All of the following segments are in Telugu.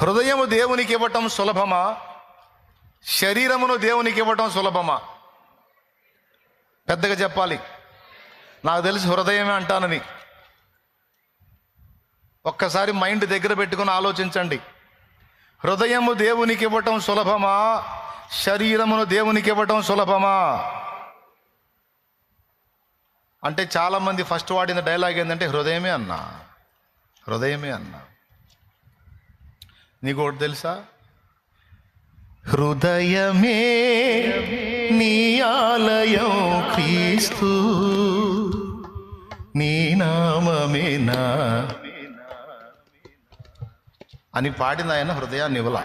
హృదయము దేవునికి ఇవ్వటం సులభమా? శరీరమును దేవునికి ఇవ్వటం సులభమా? పెద్దగా చెప్పాలి. నాకు తెలిసి హృదయమే అంటానని. ఒక్కసారి మైండ్ దగ్గర పెట్టుకుని ఆలోచించండి. హృదయము దేవునికి ఇవ్వటం సులభమా? శరీరమును దేవునికి ఇవ్వటం సులభమా? అంటే చాలామంది ఫస్ట్ వాడిన డైలాగ్ ఏంటంటే హృదయమే అన్నా హృదయమే అన్నా. నీకు ఒకటి తెలుసా? హృదయమే నీ ఆలయం క్రీస్తు. నీ నామమే నా. అని పాడిన ఆయన హృదయాన్ని ఇవ్వల.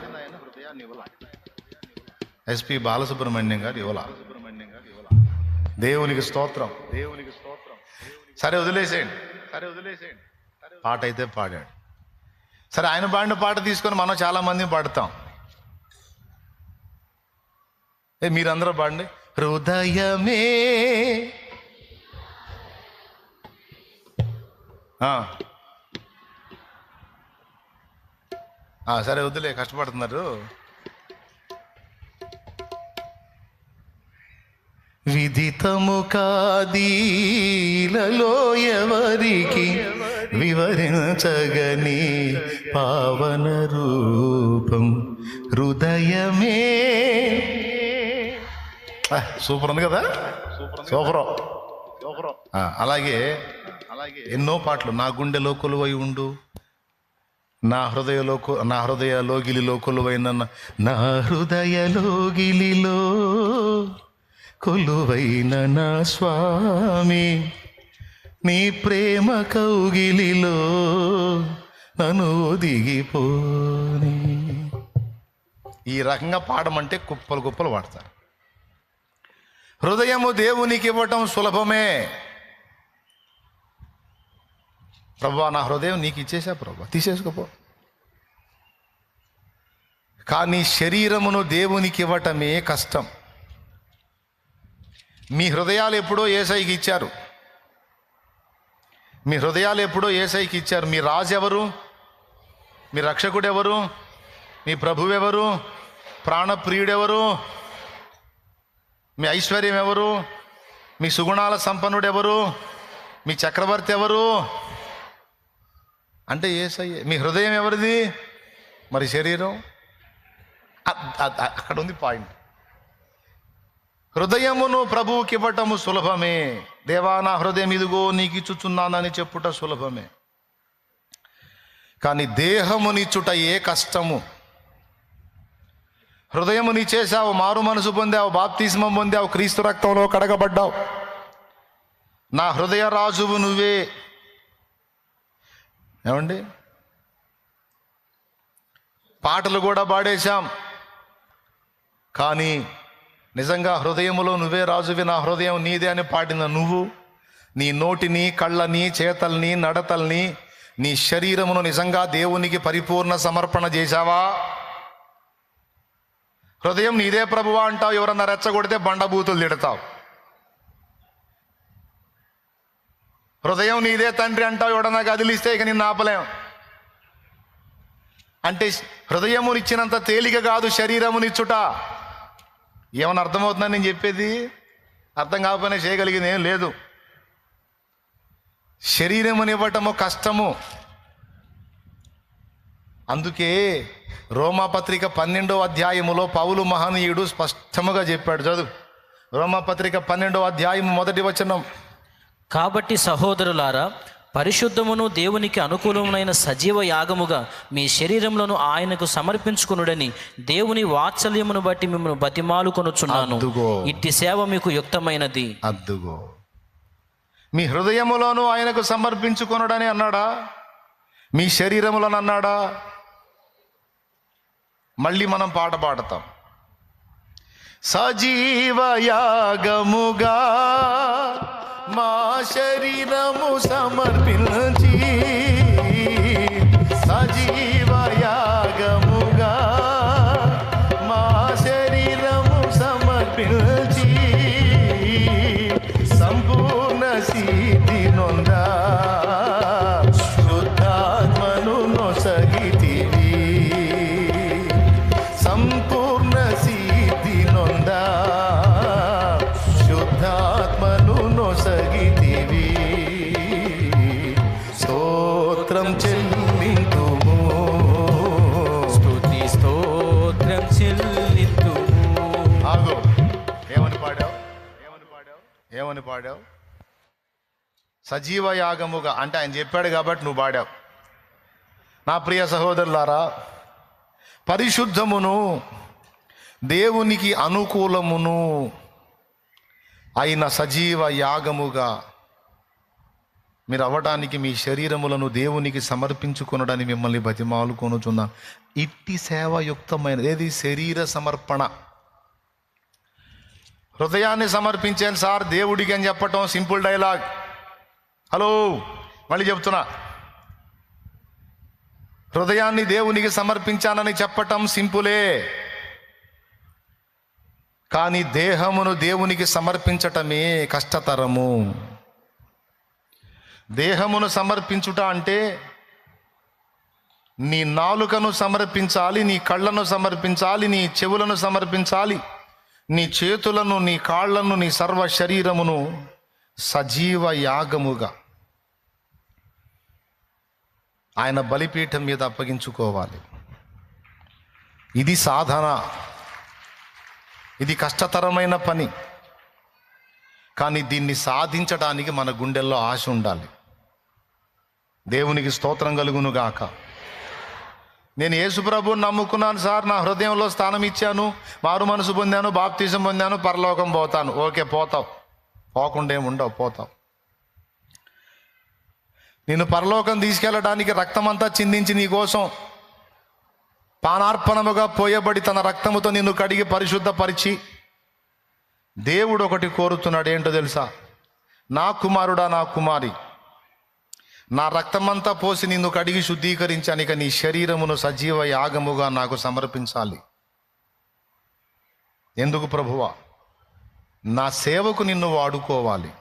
ఎస్పి బాలసుబ్రహ్మణ్యం గారు ఇవ్వల. దేవునికి స్తోత్రం. దేవునికి స్తోత్రం సరే వదిలేసేయండి సరే వదిలేసేయండి. పాట అయితే పాడాడు. సరే ఆయన పాడిన పాట తీసుకొని మనం చాలా మంది పాడతాం. ఏ మీరందరూ పాడండి. హృదయమే. ఆ. సరే వద్దులే కష్టపడుతున్నారు. విదితము కాదీలలో ఎవరికి? వివరించగని పావన రూపం హృదయమే. సూపర్ ఉంది కదా? సూపర్ అలాగే అలాగే ఎన్నో పాటలు. నా గుండెలో కొలువై ఉండు. నా హృదయలో కొ- నా హృదయ లోగిలిలో కొలువైన నా హృదయ లోగిలిలో కొలువైన నా స్వామి. నీ ప్రేమ కౌగిలిలో నన్ను దిగిపోని ఈ రకంగా పాడమంటే కుప్పలు కుప్పలు పాడతారు. హృదయము దేవునికి ఇవ్వటం సులభమే. ప్రభా నా హృదయం నీకు ఇచ్చేసా ప్రభా? తీసేసుకోపో. కానీ శరీరమును దేవునికి ఇవ్వటమే కష్టం. మీ హృదయాలు ఎప్పుడో ఏసైకి ఇచ్చారు. మీ హృదయాలు ఎప్పుడో ఏసైకి ఇచ్చారు. మీ రాజు ఎవరు మీ రక్షకుడు ఎవరు మీ ప్రభువు ఎవరు ప్రాణప్రియుడెవరు? మీ ఐశ్వర్యం ఎవరు మీ సుగుణాల సంపన్నుడు ఎవరు మీ చక్రవర్తి ఎవరు అంటే ఏసయ్య మీ హృదయం ఎవరిది? మరి శరీరం? అక్కడ ఉంది పాయింట్. హృదయమును ప్రభువుకి ఇవ్వటము సులభమే. దేవా నా హృదయం ఇదిగో నీకు ఇచ్చుచున్నానని చెప్పుట సులభమే. కానీ దేహమునిచ్చుట ఏ కష్టము? హృదయము నీ చేశావు మారు మనసు పొందావు బాప్తిస్మం పొందావు క్రీస్తు రక్తంలో కడగబడ్డావు. నా హృదయ రాజువు నువ్వే. ఏమండి? పాటలు కూడా పాడేశాం. కానీ నిజంగా హృదయములో నువ్వే రాజువి నా హృదయం నీదే అని పాడిన నువ్వు నీ నోటిని కళ్ళని చేతల్ని నడతల్ని నీ శరీరమును నిజంగా దేవునికి పరిపూర్ణ సమర్పణ చేశావా? హృదయం నీదే ప్రభువా అంటావు ఎవరన్నా రెచ్చగొడితే బండబూతులు తిడతావు. హృదయం నీదే తండ్రి అంటావు ఎవడన్నా కదిలిస్తే ఇక నిన్ను ఆపలేం. అంటే హృదయమునిచ్చినంత తేలిక కాదు శరీరమునిచ్చుట. ఏమన్నా అర్థమవుతుందని నేను చెప్పేది? అర్థం కాకపోయినా చేయగలిగింది ఏం లేదు. శరీరమునివ్వటము కష్టము. అందుకే రోమాపత్రిక పన్నెండో అధ్యాయములో పౌలు మహనీయుడు స్పష్టముగా చెప్పాడు. చదువు. రోమాపత్రిక పన్నెండో అధ్యాయము మొదటి వచనం. కాబట్టి సహోదరులారా పరిశుద్ధమును దేవునికి అనుకూలమైన సజీవ యాగముగా మీ శరీరములను ఆయనకు సమర్పించుకునుడని దేవుని వాత్సల్యమును బట్టి మిమ్మల్ని బతిమాలుకొనుచున్నాను. అద్దుగో. ఇట్టి సేవ మీకు యుక్తమైనది. అద్దుగో. మీ హృదయములోను ఆయనకు సమర్పించుకొనడని అన్నాడా? మీ శరీరములను అన్నాడా? మళ్ళీ మనం పాట పాడతాం. సజీవయాగముగా మా శరీరము సమర్పించి సజీవయాగముగా మా శరీరము సమర్పించి సంపూర్ణ సిద్ధి ఏమని పాడావు? సజీవ యాగముగా అంటే ఆయన చెప్పాడు కాబట్టి నువ్వు పాడావు. నా ప్రియ సహోదరులారా పరిశుద్ధమును దేవునికి అనుకూలమును అయిన సజీవ యాగముగా మీరు అవ్వడానికి మీ శరీరములను దేవునికి సమర్పించుకొనడానికి మిమ్మల్ని బతిమాలుకొనుచున్నాను. ఇట్టి సేవయుక్తమైనది ఏది? శరీర సమర్పణ. హృదయాన్ని సమర్పించాను సార్ దేవుడికి అని చెప్పటం సింపుల్ డైలాగ్. హలో మళ్ళీ చెప్తున్నా. హృదయాన్ని దేవునికి సమర్పించానని చెప్పటం సింపులే. కానీ దేహమును దేవునికి సమర్పించటమే కష్టతరము. దేహమును సమర్పించుట అంటే నీ నాలుకను సమర్పించాలి నీ కళ్ళను సమర్పించాలి నీ చెవులను సమర్పించాలి. నీ చేతులను నీ కాళ్ళను నీ సర్వ శరీరమును సజీవ యాగముగా ఆయన బలిపీఠం మీద అప్పగించుకోవాలి. ఇది సాధన. ఇది కష్టతరమైన పని. కానీ దీన్ని సాధించడానికి మన గుండెల్లో ఆశ ఉండాలి. దేవునికి స్తోత్రం కలుగును గాక నేను యేసుప్రభుని నమ్ముకున్నాను సార్ నా హృదయంలో స్థానం ఇచ్చాను మారు మనసు పొందాను బాప్తీసం పొందాను పరలోకం పోతాను. ఓకే పోతావు. పోకుండా ఏమి ఉండవు పోతావు. నేను పరలోకం తీసుకెళ్ళడానికి రక్తమంతా చిందించి నీ కోసం పానార్పణముగా పోయబడి తన రక్తముతో నిన్ను కడిగి పరిశుద్ధపరిచి దేవుడు ఒకటి కోరుతున్నాడు. ఏంటో తెలుసా? నా కుమారుడా నా కుమారి. నా రక్తమంతా పోసి నిన్ను కడిగి శుద్ధీకరించానిక నీ శరీరమును సజీవ యాగముగా నాకు సమర్పించాలి. ఎందుకు ప్రభువా? నా సేవకు నిన్ను వాడుకోవాలి.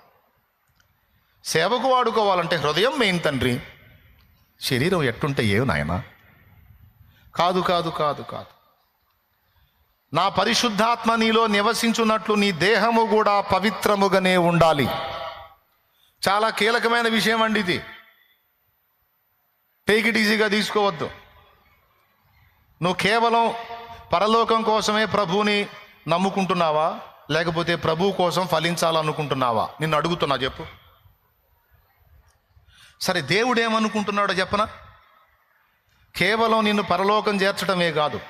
సేవకు వాడుకోవాలంటే హృదయం మెయిన్ తండ్రి. శరీరం ఎట్టుంటే ఏమి నాయనా? కాదు కాదు కాదు కాదు. నా పరిశుద్ధాత్మ నీలో నివసించున్నట్లు నీ దేహము కూడా పవిత్రముగానే ఉండాలి. చాలా కీలకమైన విషయం అండి ఇది. టేక్ ఇట్ ఈజీగా తీసుకోవద్దు. నువ్వు కేవలం పరలోకం కోసమే ప్రభువుని నమ్ముకుంటున్నావా? లేకపోతే ప్రభు కోసం ఫలించాలనుకుంటున్నావా? నిన్ను అడుగుతున్నా చెప్పు. సరే దేవుడు ఏమనుకుంటున్నాడో చెప్పనా? కేవలం నిన్ను పరలోకం చేర్చడమే కాదు.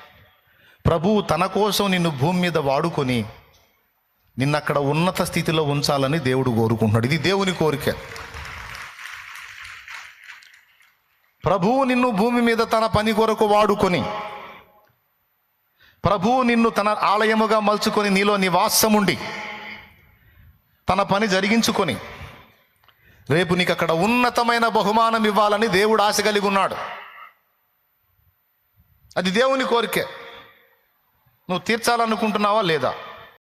ప్రభువు తన కోసం నిన్ను భూమి మీద వాడుకొని నిన్నక్కడ ఉన్నత స్థితిలో ఉంచాలని దేవుడు కోరుకుంటున్నాడు. ఇది దేవుని కోరిక. ప్రభువు నిన్ను భూమి మీద తన పని కొరకు వాడుకొని ప్రభువు నిన్ను తన ఆలయముగా మలుచుకొని నీలో నివాసముండి తన పని జరిగించుకొని రేపు నీకు అక్కడ ఉన్నతమైన బహుమానం ఇవ్వాలని దేవుడు ఆశ కలిగి ఉన్నాడు. అది దేవుని కోరికే. నువ్వు తీర్చాలనుకుంటున్నావా లేదా?